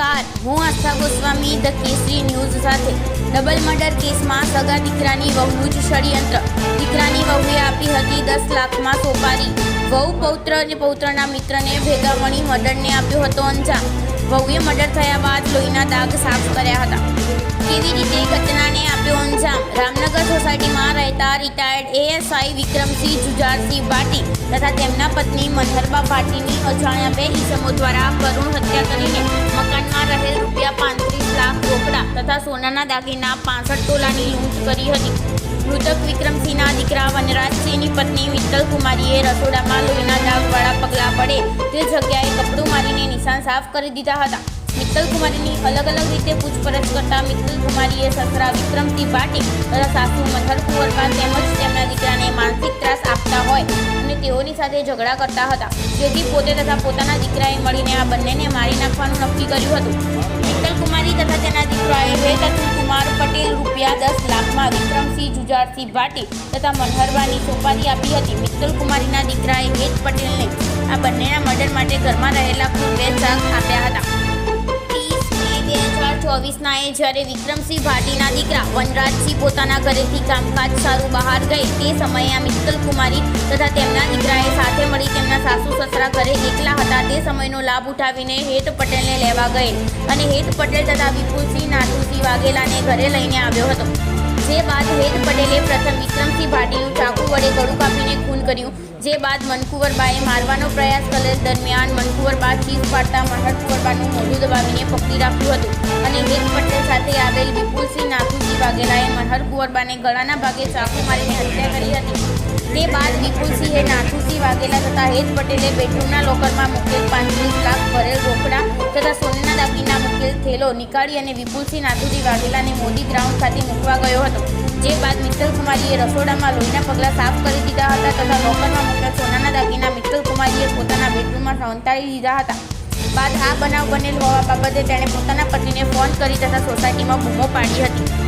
Rekha Goswami the Kesari news સાથે double murder કેસમાં સગા દીકરાની વહુનું જ ષડયંત્ર. દીકરાની વહુએ આપી હતી દસ લાખમાં સોપારી. વહુ પૌત્ર અને પૌત્રના મિત્રને ભેગા મળી મર્ડરને આપ્યો હતો અંજામ. વહુએ મર્ડર થયા બાદ લોહીના દાગ સાફ કર્યા હતા. કેવી રીતે ઘટનાને આપ્યો અંજામ. રામનગર સોસાયટીમાં રહેતા રિટાયર્ડ એએસઆઈ વિક્રમસિંહ જુજારસિંહ ભાટી તથા તેમના પત્ની મનહરબા ભાટીની અજાણ્યા બે ઇસમો દ્વારા કરુણ હત્યા કરીને મકાનમાં રહેલ રૂપિયા પાંત્રીસ લાખ રોકડા તથા સોનાના દાગીના પાસઠ તોલાની લૂંટ કરી હતી. મૃતક વિક્રમસિંહના દીકરા વનરાજસિંહની પત્ની મિત્તલ કુમારીએ રસોડામાં લોહીના દાગવાળા પગલાં પડે સાફ કરી દીધા હતા. મિત્તલ કુમારીની અલગ અલગ રીતે પૂછપરછ કરતા મિત્તલ કુમારીએ સસરા વિક્રમસિંહ પાટી તથા સાસુ મથર કુંવરબા તેમજ તેમના દીકરાને માનસિક ત્રાસ આપતા હોય અને તેઓની સાથે ઝઘડા કરતા હતા. જેથી પોતે તથા પોતાના દીકરાએ મળીને આ બંનેને મારી નાખવાનું નક્કી કર્યું હતું. મિત્તલ કુમારી તથા તેના દીકરાએ હેત કુમાર પટેલ રૂપિયા દસ લાખમાં વિક્રમસિંહ જુજારસિંહ ભાટી તથા મનહરવાની સોપારી આપી હતી. મિત્તલ કુમારીના દીકરાએ હેત પટેલને આ બંનેના મર્ડર માટે ઘરમાં રહેલા કુલ બે ચાક આપ્યા હતા. ત્રીસ બે હજાર ચોવીસના એ જ્યારે વિક્રમસિંહ ભાટીના દીકરા વનરાજસિંહ પોતાના ઘરેથી કામકાજ સારું બહાર ગઈ, તે સમયે આ મિત્તલ કુમારી તથા તેમના દીકરાએ સાથે મળી તેમના સાસુ સસરા ઘરે એકલા હતા. તે સમયનો લાભ ઉઠાવીને હેત પટેલને લેવા ગઈ અને હેત પટેલ તથા વિપુલસિંહ નાથુસિંહ વાઘેલાને ઘરે લઈને આવ્યો હતો. જે બાદ હેત પટેલે પ્રથમ વિક્રમસિંહ ભાટીનું ચાકુ વડે ગળું કાપીને ખૂન કર્યું. જે બાદ મનકુવરબાએ મારવાનો પ્રયાસ કરેલ દરમિયાન મનકુવરબા ચીસ પાડતા મનહરકુવરબાનું મોઢું દબાવીને પકડી રાખ્યું હતું અને હેત પટેલ સાથે આવેલ વિપુલસિંહ નાથુજી વાઘેલાએ મનહર કુંવરબાને ગળાના ભાગે ચાકુ મારીને હત્યા કરી હતી. તે બાદ વિપુલસિંહે નાથુસિંહ વાઘેલા તથા હેત પટેલે બેડરૂમના લોકરમાં મૂકેલ પાંત્રીસ લાખ ભરેલ રોકડા તથા સોનાના દાગીના મૂકેલ થેલો નીકાળી અને વિપુલસિંહ નાથુજી વાઘેલાને મોદી ગ્રાઉન્ડ ખાતે મૂકવા ગયો હતો. જે બાદ મિત્તલ કુમારીએ રસોડામાં લોહીના પગલાં સાફ કરી દીધા હતા તથા લોકરમાં મૂકેલ સોનાના દાગીના મિત્તલ કુમારીએ પોતાના બેડરૂમમાં સંતાડી દીધા હતા. બાદ આ બનાવ બનેલ હોવા બાબતે તેણે પોતાના પતિને ફોન કરી તથા સોસાયટીમાં બૂમો પાડી હતી.